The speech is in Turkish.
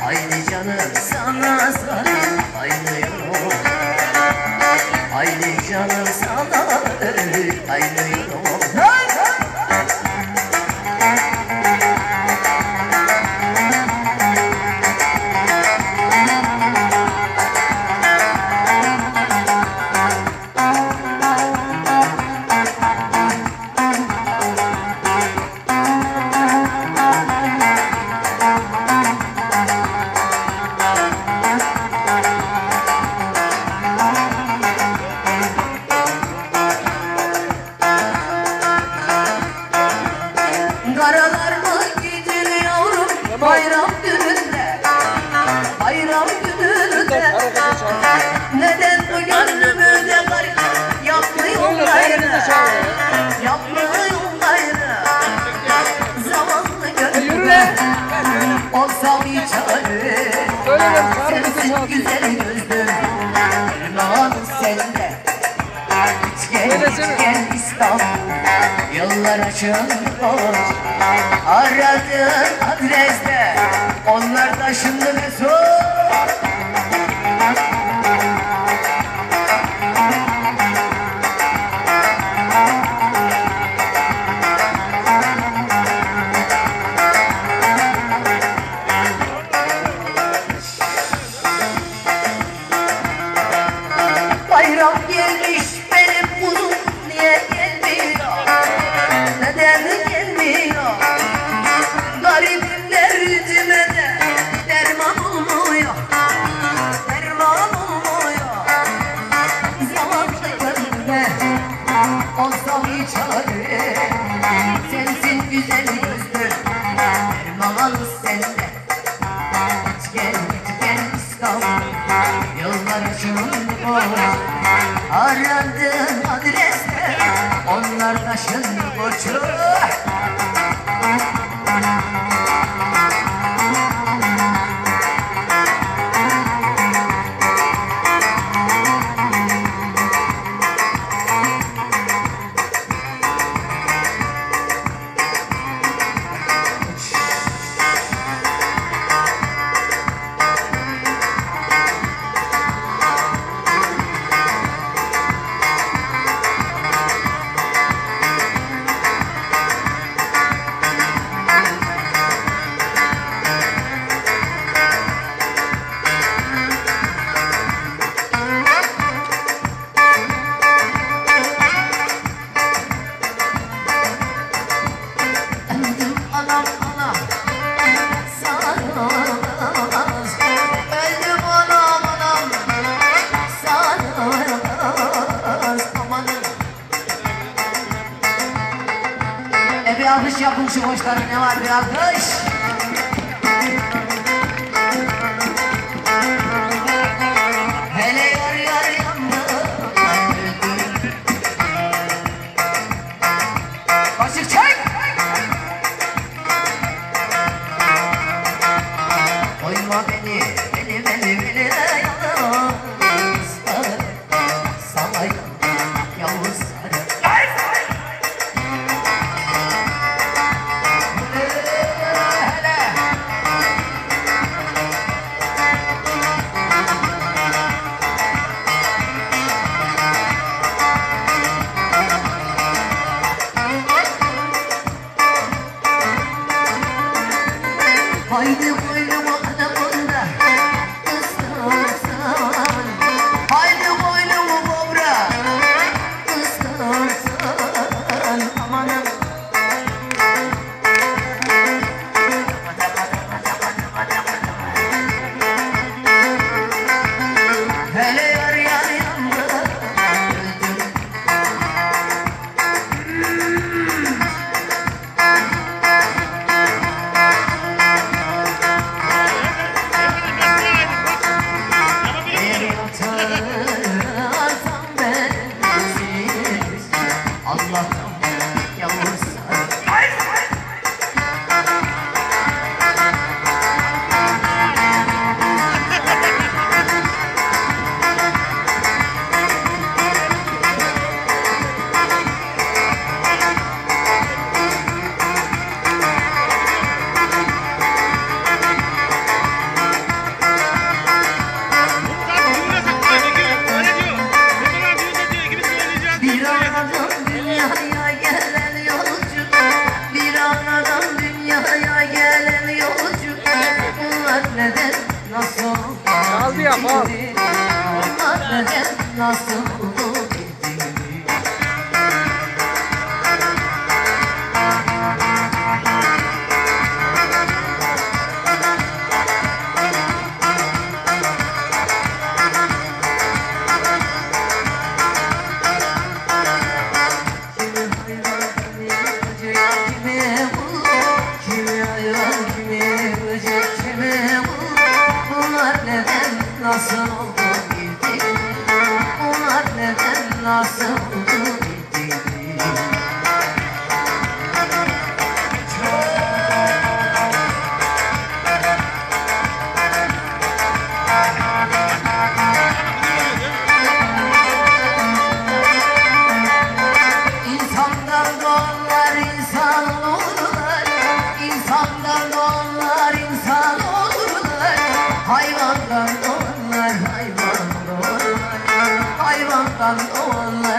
Haydi canım. Sana yürü Haydi canım. Sana Haydi Karalar mı gidiyor yavrum? Bayram gününde. Bayram gününde. Neden bu kar Yapmıyor gayrı? Yapmıyor gayrı. Zamanlı gönlüme Olsam bir çare Sensin güzel gözlüm gel, İstanbul Aradığın adreste Onlar taşındı Mesut Bayram gelmiş İstanbul Yollar açılmış Aradığın adreste Onlar taşınmış Öldüm Alves, Thiago Silva está na ladeira 2. Haydi bu Gracias. Nasıl oldu bildiğini Kimi hayvan kimi hayvan kimi böcek kimi Bunlar neden nasıl oldu bildiğini Bunlar neden nasıl oldu İnsandan doğanlar insan olurlar İnsandan doğanlar insan olurlar Hayvandan doğanlar hayvan olurlar Hayvandan doğanlar